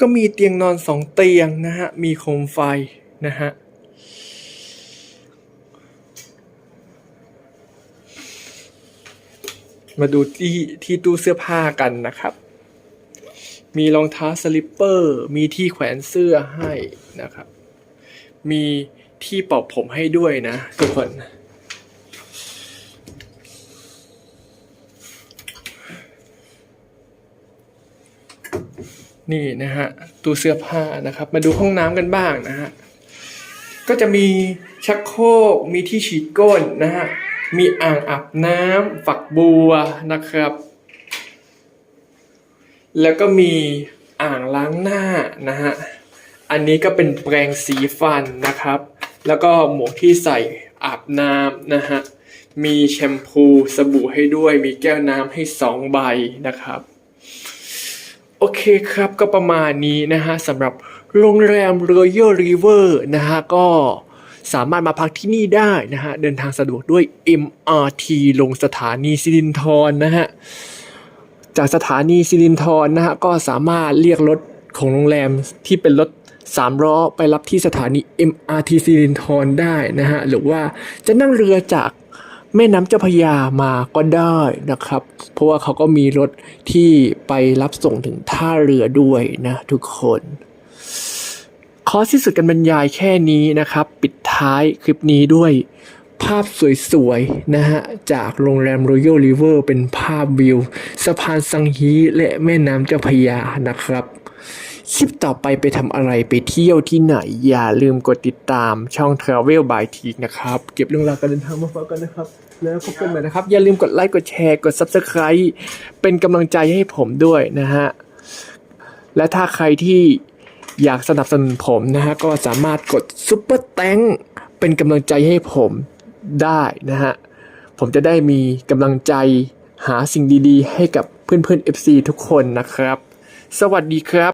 ก็มีเตียงนอนสองเตียงนะฮะ มีโคมไฟนะฮะ มาดูที่ที่ตู้เสื้อผ้ากันนะครับ มีรองเท้าสลิปเปอร์ มีที่แขวนเสื้อให้นะครับ มีที่ปอกผมให้ด้วยนะทุกคน นี่นะฮะตู้เสื้อผ้านะครับ มาดูห้องน้ำกันบ้างนะฮะก็จะมีชักโครกมีที่ฉีดก้นนะฮะมีอ่างอาบน้ำฝักบัวนะครับ แล้วก็มีอ่างล้างหน้านะฮะอันนี้ก็เป็นแปรงสีฟันนะครับ แล้วก็หมวกที่ใส่อาบน้ำนะฮะมีแชมพูสบู่ให้ด้วย มีแก้วน้ำให้สองใบนะครับ โอเคครับก็ประมาณนี้นะฮะสำหรับโรงแรม Royal River นะฮะก็สามารถมาพักที่นี่ได้นะฮะเดินทางสะดวกด้วย MRT ลงสถานีสิรินธรนะฮะจากสถานีสิรินธรนะฮะก็สามารถเรียกรถของโรงแรมที่เป็นรถสามล้อไปรับที่สถานี MRT สิรินธรได้นะฮะหรือว่าจะนั่งเรือจาก แม่น้ำเจ้าพยามาก็ได้นะครับ เพราะว่าเขาก็มีรถที่ไปรับส่งถึงท่าเรือด้วยนะทุกคนขอสิ้นสุดการบรรยายแค่นี้นะครับ ปิดท้ายคลิปนี้ด้วยภาพสวยๆ นะฮะ จากโรงแรม Royal River เป็นภาพวิว สะพานสังฮีและแม่น้ำเจ้าพยานะครับ คลิปต่อไปไปทำอะไรไปเที่ยวที่ไหน อย่าลืมกดติดตามช่อง Travel by t ีนะครับ เก็บเรื่องราวการเดินทางมาฝากกันนะครับ แล้วพบกันใหม่นะครับ อย่าลืมกดไลค์กดแชร์กด Subscribe เป็นกำลังใจให้ผมด้วยนะฮะ และถ้าใครที่อยากสนับสนุนผมนะฮะ ก็สามารถกดซุปเปอร์แตงเป็นกำลังใจให้ผมได้นะฮะ ผมจะได้มีกำลังใจหาสิ่งดีๆ ให้กับเพื่อนๆ FC ทุกคนนะครับ สวัสดีครับ